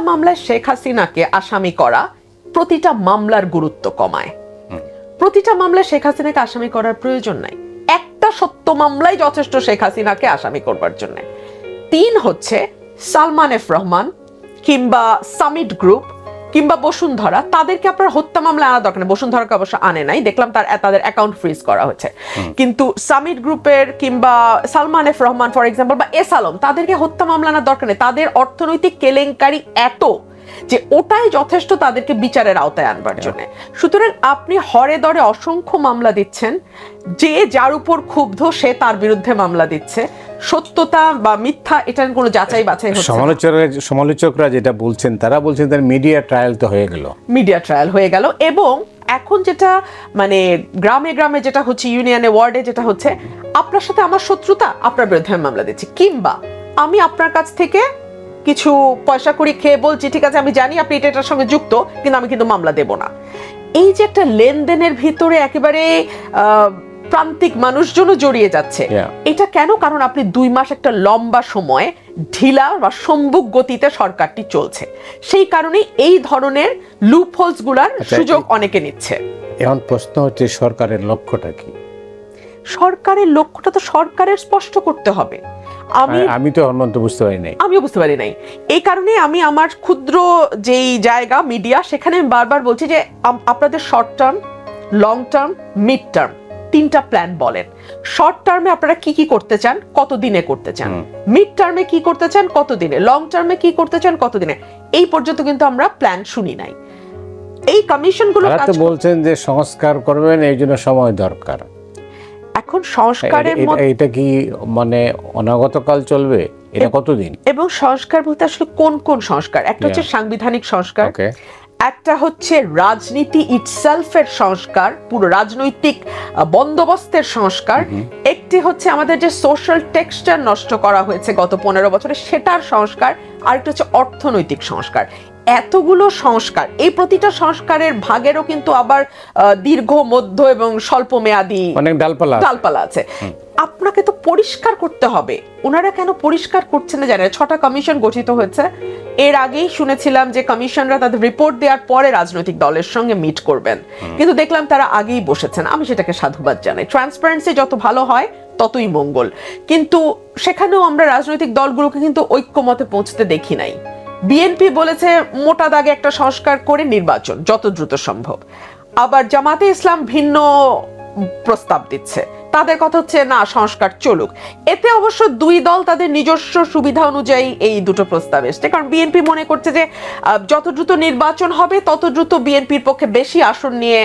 মামলায় শেখ হাসিনাকে আসামি করা প্রতিটা মামলার গুরুত্ব কমায়। প্রতিটা মামলায় শেখ হাসিনাকে আসামি করার প্রয়োজন নাই। একটা সত্য মামলায় যথেষ্ট শেখ হাসিনাকে আসামি করবার জন্য। তিন হচ্ছে সালমান এফ রহমান কিংবা সামিট গ্রুপ কিংবা বসুন্ধরা তাদেরকে আপনার হত্যা মামলা আনা দরকার নেই। বসুন্ধরাকে অবশ্য আনে নাই দেখলাম তার তাদের অ্যাকাউন্ট ফ্রিজ করা হচ্ছে কিন্তু সামিট গ্রুপের কিংবা Salman F Rahman for example বা এস আলম তাদেরকে হত্যা মামলা আনার দরকার নেই। তাদের অর্থনৈতিক কেলেঙ্কারি এত যে ওটাই যথেষ্ট তাদেরকে বিচারের আওতায় আনবার জন্য। সুতরাং আপনি হরে দরে অসংখ্য মামলা দিচ্ছেন যে যার উপর ক্ষুব্ধ সে তার বিরুদ্ধে মামলা দিচ্ছে। সত্যতা বা মিথ্যা এটার কোনো যাচাই বাছাই সমালোচকরা সমালোচকরা যেটা বলছেন তারা বলছেন তার মিডিয়া ট্রায়াল তো হয়ে গেল। মিডিয়া ট্রায়াল হয়ে গেল এবং এখন যেটা মানে গ্রামে গ্রামে যেটা হচ্ছে ইউনিয়নে ওয়ার্ডে যেটা হচ্ছে আপনার সাথে আমার শত্রুতা আপনার বিরুদ্ধে আমি মামলা দিচ্ছি। কিংবা আমি আপনার কাছ থেকে কিছু পয়সা করি খেয়ে বলছি ঠিক আছে আমি জানি আপনি এটা এটার সঙ্গে যুক্ত কিন্তু আমি কিন্তু মামলা দেব না। এই যে একটা লেনদেনের ভিতরে একেবারে প্রান্তিক মানুষজনও জড়িয়ে যাচ্ছে। এটা কেন? কারণ আপনি দুই মাস একটা লম্বা সময় ঢিলা বা সম্মুখ গতিতে সরকারটি চলছে। সেই কারণে এই ধরনের লুপ হোলসগুলার আচ্ছা, সুযোগ অনেকে নিচ্ছে। এখন প্রশ্ন হচ্ছে সরকারের লক্ষ্যটা কি? সরকারের লক্ষ্যটা তো সরকারের স্পষ্ট করতে হবে। আমি আমি তো অনন্ত বুঝতে পারি নাই। আমিও বুঝতে পারি নাই। এই কারণে আমি আমার ক্ষুদ্র যেই জায়গা মিডিয়া সেখানে বারবার বলছি যে আপনাদের short term long term mid term তিনটা প্ল্যান বলেন। শর্ট টার্মে আপনারা কি কি করতে চান কত দিনে করতে চান? মিড টার্মে কি করতে চান কত দিনে লং টার্মে কি করতে চান কত দিনে এই পর্যন্ত কিন্তু আমরা প্ল্যান শুনি নাই। এই কমিশনগুলো কাজ বলছেন যে সংস্কার করবেন এই জন্য সময় দরকার। এখন সংস্কারের এটা- কি মানে অনাগতকাল চলবে? এটা কতদিন? এবং সংস্কার বলতে আসলে কোন কোন সংস্কার? একটা হচ্ছে সাংবিধানিক সংস্কার একটা হচ্ছে রাজনীতি ইটসেলফের সংস্কার পুরো রাজনৈতিক বন্দোবস্তের সংস্কার একটি হচ্ছে আমাদের যে সোশ্যাল টেক্সচার নষ্ট করা হয়েছে গত পনেরো বছরে সেটার সংস্কার আরেকটা হচ্ছে অর্থনৈতিক সংস্কার। এতগুলো সংস্কার এই প্রতিটা সংস্কারের ভাগেরও কিন্তু আবার দীর্ঘ মধ্য এবং স্বল্প মেয়াদী অনেক ডালপালা ডালপালা আছে। আপনাকে তো পরিষ্কার করতে হবে। ওনারা কেন পরিষ্কার করছেন না জানেন? ছটা কমিশন গঠিত হয়েছে। এর আগেই শুনেছিলাম যে কমিশনরা তাদের রিপোর্ট দেওয়ার পরে রাজনৈতিক দলের সঙ্গে মিট করবেন। কিন্তু দেখলাম তারা আগেই বসেছেন। আমি সেটাকে সাধুবাদ জানাই। ট্রান্সপারেন্সি যত ভালো হয় ততই মঙ্গল। কিন্তু সেখানেও আমরা রাজনৈতিক দলগুলোকে কিন্তু ঐক্যমতে পৌঁছতে দেখি নাই। বিএনপি বলেছে মোটা দাগে একটা সংস্কার করে নির্বাচন, যত দ্রুত সম্ভব। আবার জামাতে ইসলাম ভিন্ন প্রস্তাব দিচ্ছে। তাদের কথা হচ্ছে, না, সংস্কার চলুক। এতে অবশ্য দুই দল তাদের নিজস্ব সুবিধা অনুযায়ী এই দুটো প্রস্তাব এসছে। কারণ বিএনপি মনে করছে যে যত দ্রুত নির্বাচন হবে, তত দ্রুত বিএনপির পক্ষে বেশি আসন নিয়ে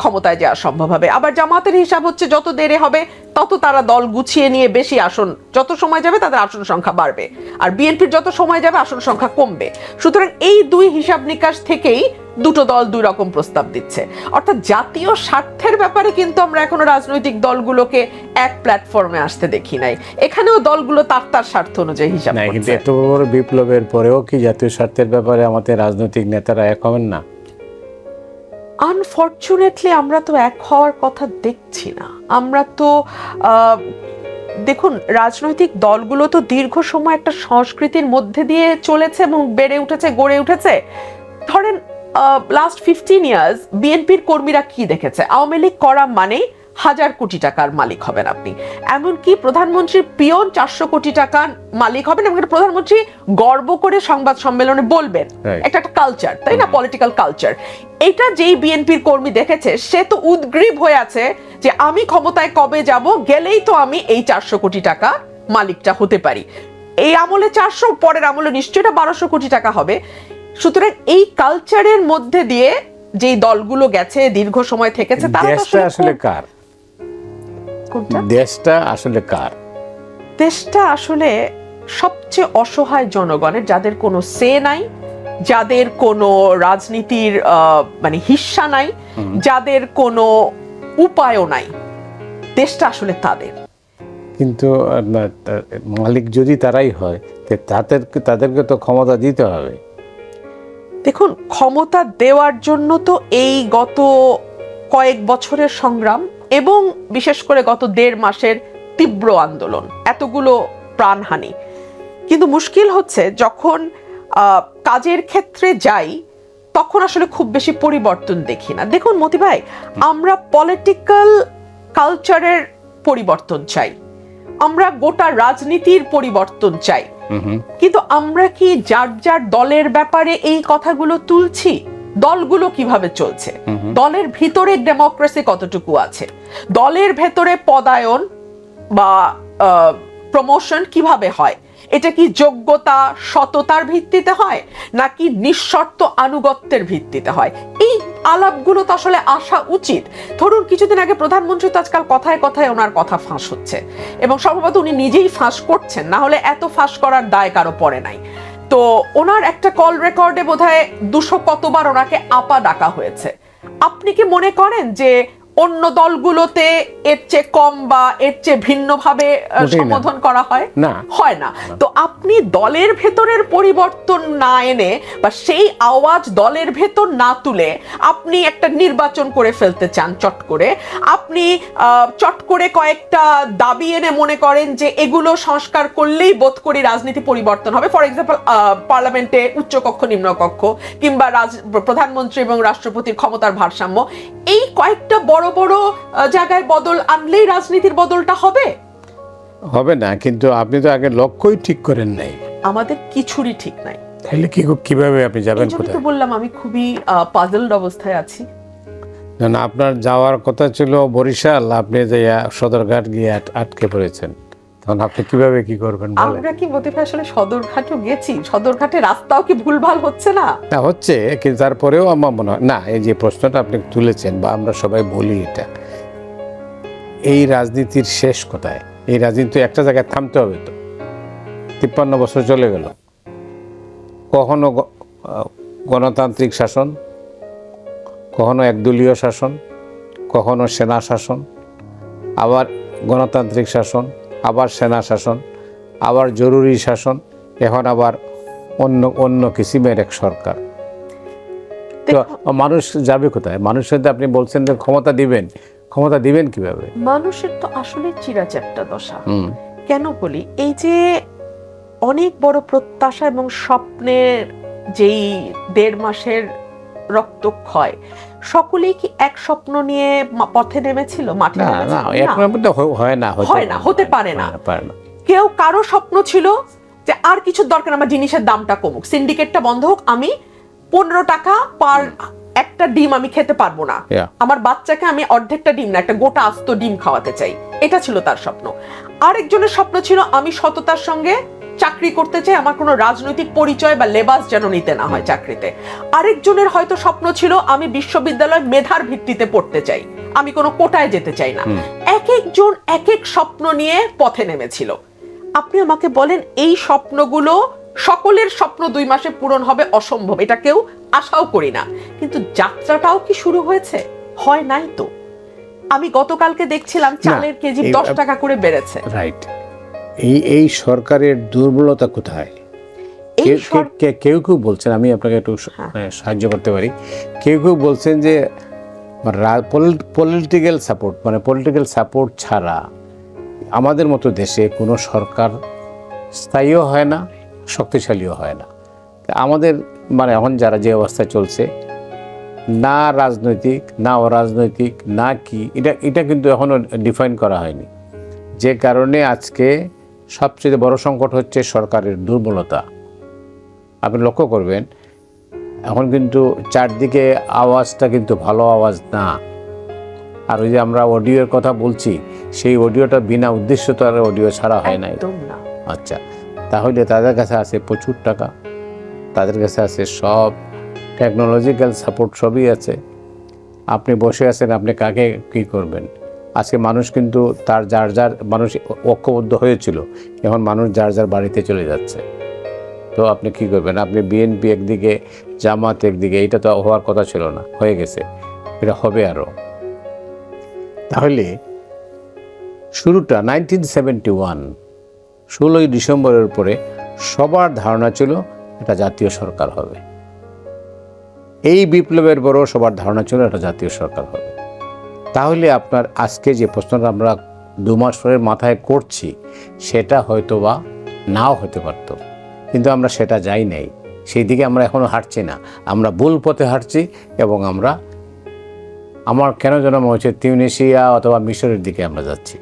ক্ষমতায় যাওয়া সম্ভব হবে। আবার জামাতের হিসাব হচ্ছে যত দেরি হবে তত তারা দল গুছিয়ে নিয়ে বেশি আসন যত সময় যাবে তাদের আসন সংখ্যা বাড়বে। আর বিএনপির যত সময় যাবে আসন সংখ্যা কমবে। সুতরাং এই দুই হিসাব নিকাশ থেকেই দুটো দল দুই রকম প্রস্তাব দিচ্ছে। অর্থাৎ জাতীয় স্বার্থের ব্যাপারে কিন্তু আমরা এখনও রাজনৈতিক দলগুলোকে এক প্ল্যাটফর্মে আসতে দেখি নাই। এখানেও দলগুলো তার তার স্বার্থ অনুযায়ী হিসাব কিন্তু এত বড় বিপ্লবের পরেও কি জাতীয় স্বার্থের ব্যাপারে আমাদের রাজনৈতিক নেতারা এক হবেন না? আনফর্চুনেটলি আমরা তো এক হওয়ার কথা দেখছি না। আমরা তো দেখুন, রাজনৈতিক দলগুলো তো দীর্ঘ সময় একটা সংস্কৃতির মধ্যে দিয়ে চলেছে এবং বেড়ে উঠেছে, গড়ে উঠেছে। ধরেন লাস্ট ফিফটিন ইয়ার্স বিএনপির কর্মীরা কি দেখেছে? আওয়ামী লীগ করা মানেই হাজার কোটি টাকার মালিক হবেন আপনি। এমনকি প্রধানমন্ত্রীর পিয়ন চারশো কোটি টাকার মালিক হবেন এবং প্রধানমন্ত্রী গর্ব করে সংবাদ সম্মেলনে বলবেন. একটা একটা কালচার তাই না? পলিটিক্যাল কালচার এটা যেই বিএনপির কর্মী দেখেছে সে তো উদ্গ্রীব হয়ে আছে যে আমি ক্ষমতায় কবে যাব গেলেই তো আমি এই চারশো কোটি টাকা মালিকটা হতে পারি। এই আমলে চারশো পরের আমলে নিশ্চয়ই এটা বারোশো কোটি টাকা হবে। সুতরাং এই কালচারের মধ্যে দিয়ে যেই দলগুলো গেছে দীর্ঘ সময় থেকেছে তারা তো আসলে কার? দেশটা আসলে কার? দেশটা আসলে সবচেয়ে অসহায় জনগণের যাদের কোনো সে নাই যাদের কোনো রাজনীতির মানে হিস্সা নাই যাদের কোনো উপায়ও নাই। দেশটা আসলে তাদের। কিন্তু মালিক যদি তারাই হয় তাদেরকে তাদেরকে তো ক্ষমতা দিতে হবে। দেখুন ক্ষমতা দেওয়ার জন্য তো এই গত কয়েক বছরের সংগ্রাম এবং বিশেষ করে গত দেড় মাসের তীব্র আন্দোলন এতগুলো প্রাণহানি। কিন্তু মুশকিল হচ্ছে যখন কাজের ক্ষেত্রে যাই তখন আসলে খুব বেশি পরিবর্তন দেখি না। দেখুন মতি ভাই আমরা পলিটিক্যাল কালচারের পরিবর্তন চাই। আমরা গোটা রাজনীতির পরিবর্তন চাই। কিন্তু আমরা কি যার যার দলের ব্যাপারে এই কথাগুলো তুলছি? দলগুলো কীভাবে চলছে? দলের ভিতরে ডেমোক্রেসি কতটুকু আছে? দলের ভেতরে পদায়ন বা প্রমোশন কীভাবে হয়? এটা কি যোগ্যতা সততার ভিত্তিতে হয়? নাকি নিঃশর্ত আনুগত্যের ভিত্তিতে হয়? এই আলাপগুলো তো আসলে আসা উচিত। ধরুন কিছুদিন আগে প্রধানমন্ত্রী তো আজকাল কথায় কথায় ওনার কথা ফাঁস হচ্ছে। এবং সম্ভবত উনি নিজেই ফাঁস করছেন না হলে এত ফাঁস করার দায় কারও পড়ে নাই। তো ওনার একটা কল রেকর্ডে বোধহয় দুশো কতবার ওনাকে আপা ডাকা হয়েছে। আপনি কি মনে করেন যে অন্য দলগুলোতে এর চেয়ে কম বা এর চেয়ে ভিন্নভাবে। সম্বোধন করা হয় না। হয় না তো আপনি দলের ভেতরের পরিবর্তন না এনে বা সেই আওয়াজ দলের ভেতর না তুলে আপনি একটা নির্বাচন করে ফেলতে চান চট করে আপনি চট করে কয়েকটা দাবি এনে মনে করেন যে এগুলো সংস্কার করলেই বোধ করি রাজনীতি পরিবর্তন হবে ফর এক্সাম্পল পার্লামেন্টে উচ্চকক্ষ নিম্নকক্ষ কিংবা রাজ- প্রধানমন্ত্রী এবং রাষ্ট্রপতির ক্ষমতার ভারসাম্য এই কয়েকটা বড় বড় বড় জায়গায় বদল আনলেই রাজনীতির বদলটা হবে? হবে না কিন্তু আপনি তো আগে লক্ষ্যই ঠিক করেন নাই। আমাদের কিছুরই ঠিক নাই। তাহলে কি কীভাবে আপনি যাবেন কোথায়? তো বললাম আমি খুবই পাজলড অবস্থায় আছি। না না আপনার যাওয়ার কথা ছিল বরিশাল আপনি যে সদরঘাট গিয়ে আটকে পড়েছেন। তখন আপনি কীভাবে কি করবেন আমরা কি বোধহয় আসলে সদরঘাটও গেছি? সদরঘাটে রাস্তাও কি ভুলভাল হচ্ছে না? না হচ্ছে কিন্তু তারপরেও আমার মনে হয় না এই যে প্রশ্নটা আপনি তুলেছেন বা আমরা সবাই বলি এটা এই রাজনীতির শেষ কোথায়? এই রাজনীতি একটা জায়গায় থামতে হবে তো। তিপ্পান্ন বছর চলে গেল। কখনো গণতান্ত্রিক শাসন কখনো একদলীয় শাসন কখনো সেনা শাসন আবার গণতান্ত্রিক শাসন আবার সেনা শাসন আবার জরুরি শাসন এখন আবার অন্য অন্য কিসিমের এক সরকার। তো মানুষ যাবে কোথায়? মানুষের তো আপনি বলছেন যে ক্ষমতা দিবেন। ক্ষমতা দিবেন কীভাবে? মানুষের তো আসলে চিরাচারটা দশা। হুম। কেন বলি? এই যে অনেক বড় প্রত্যাশা এবং স্বপ্নের যেই দেড় মাসের রক্তক্ষয় সকলেই কি এক স্বপ্ন নিয়ে পথে নেমেছিল? মাঠে না না না। মধ্যে হয় না হতে হয় না, হতে পারে না। কেউ কারও স্বপ্ন ছিল যে আর কিছু দরকার আমার জিনিসের দামটা কমুক। সিন্ডিকেটটা বন্ধ হোক আমি পনেরো টাকা পার একটা ডিম আমি খেতে পারব না। আমার বাচ্চাকে আমি অর্ধেকটা ডিম না একটা গোটা আস্ত ডিম খাওয়াতে চাই। এটা ছিল তার স্বপ্ন। আরেকজনের স্বপ্ন ছিল আমি সততার সঙ্গে চাকরি করতে চাই আমার কোনো রাজনৈতিক পরিচয় বা লেবাস যেন নিতে না হয় চাকরিতে। আরেকজনের হয়তো স্বপ্ন ছিল আমি বিশ্ববিদ্যালয় মেধার ভিত্তিতে পড়তে চাই। আমি কোনো কোটায় যেতে চাই না। এক একজন এক এক স্বপ্ন নিয়ে পথে নেমেছিল। আপনি আমাকে বলেন এই স্বপ্নগুলো সকলের স্বপ্ন দুই মাসে পূরণ হবে অসম্ভব। এটা কেউ আশাও করি না। কিন্তু যাত্রাটাও কি শুরু হয়েছে? হয় নাই তো। আমি গতকালকে দেখছিলাম চালের কেজি দশ টাকা করে বেড়েছে। রাইট। এই এই সরকারের দুর্বলতা কোথায়? কেউ- কেউ কেউ বলছেন আমি আপনাকে একটু হ্যাঁ। মানে সাহায্য করতে পারি। কেউ কেউ বলছেন যে পলিটিক্যাল সাপোর্ট মানে পলিটিক্যাল সাপোর্ট ছাড়া আমাদের মতো দেশে কোনো সরকার স্থায়ীও হয় না শক্তিশালীও হয় না। আমাদের মানে এখন যারা যে অবস্থায় চলছে না রাজনৈতিক না অরাজনৈতিক না কি এটা এটা কিন্তু এখনও ডিফাইন করা হয়নি। যে কারণে আজকে সবচেয়ে বড় সংকট হচ্ছে সরকারের দুর্বলতা। আপনি লক্ষ্য করবেন এখন কিন্তু চারদিকে আওয়াজটা কিন্তু ভালো আওয়াজ না। আর ওই যে আমরা অডিওর কথা বলছি সেই অডিওটা বিনা উদ্দেশ্য তো আর অডিও ছাড়া হয় নাই। না। আচ্ছা তাহলে তাদের কাছে আছে প্রচুর টাকা। তাদের কাছে আছে সব টেকনোলজিক্যাল সাপোর্ট সবই আছে। আপনি বসে আছেন আপনি কাকে কি করবেন? আজকে মানুষ কিন্তু তার যার যার, মানুষ ঐক্যবদ্ধ হয়েছিল, এখন মানুষ যার যার বাড়িতে চলে যাচ্ছে। তো আপনি কি করবেন? আপনি বিএনপি একদিকে, জামাত একদিকে এটা তো হওয়ার কথা ছিল না, হয়ে গেছে। এটা হবে আরও তাহলে শুরুটা নাইনটিন সেভেন্টি ওয়ান ষোলোই ডিসেম্বরের পরে সবার ধারণা ছিল এটা জাতীয় সরকার হবে। এই বিপ্লবের বড় সবার ধারণা ছিল এটা জাতীয় সরকার হবে। তাহলে আপনার আজকে যে প্রশ্নটা আমরা দু মাস পরের মাথায় করছি সেটা হয়তো বা নাও হতে পারত। কিন্তু আমরা সেটা যাই নাই। সেই দিকে আমরা এখনও হাঁটছি না। আমরা ভুল পথে হাঁটছি এবং আমরা আমার কেন যেন মনে হচ্ছে তিউনেশিয়া অথবা মিশরের দিকে আমরা যাচ্ছি।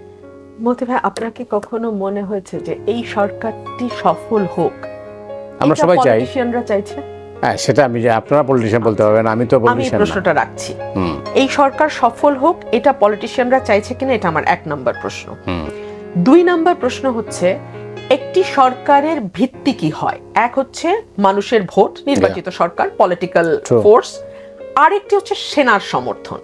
মতি ভাই আপনার কি কখনো মনে হয়েছে যে এই সরকারটি সফল হোক? আমরা সবাই চাই। চাইছে? হ্যাঁ সেটা আমি যে আপনারা পলিটিশিয়ান বলতে পারবেন আমি তো আমি পলিটিশিয়ান প্রশ্নটা রাখছি। এই সরকার সফল হোক এটা পলিটিশিয়ানরা চাইছে কিনা এটা আমার এক নম্বর প্রশ্ন। হুম। দুই নম্বর প্রশ্ন হচ্ছে একটি সরকারের ভিত্তি কি হয়? এক হচ্ছে মানুষের ভোট নির্বাচিত সরকার পলিটিক্যাল. ফোর্স আরেকটি হচ্ছে সেনার সমর্থন।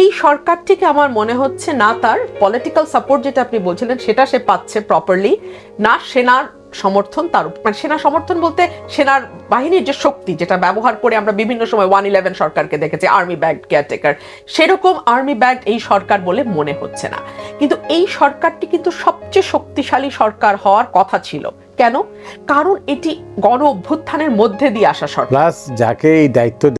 এই সরকারটিকে আমার মনে হচ্ছে না তার পলিটিক্যাল সাপোর্ট যেটা আপনি বলছিলেন সেটা সে পাচ্ছে প্রপারলি না সেনার সমর্থন তার মানে সেনা সমর্থন বলতে সেনার বাহিনীর যে শক্তি, যেটা ব্যবহার করে আমরা বিভিন্ন সময় ওয়ান ইলেভেন সরকারকে দেখেছি আর্মি ব্যাগ কেয়ারটেকার সেরকম আর্মি ব্যাগ এই সরকার বলে মনে হচ্ছে না। কিন্তু এই সরকারটি কিন্তু সবচেয়ে শক্তিশালী সরকার হওয়ার কথা ছিল। কেন? কারণ এটি গণ অভ্যুত্থানের মধ্যে দিয়ে আসা সরকার। যাকে এই দায়িত্ব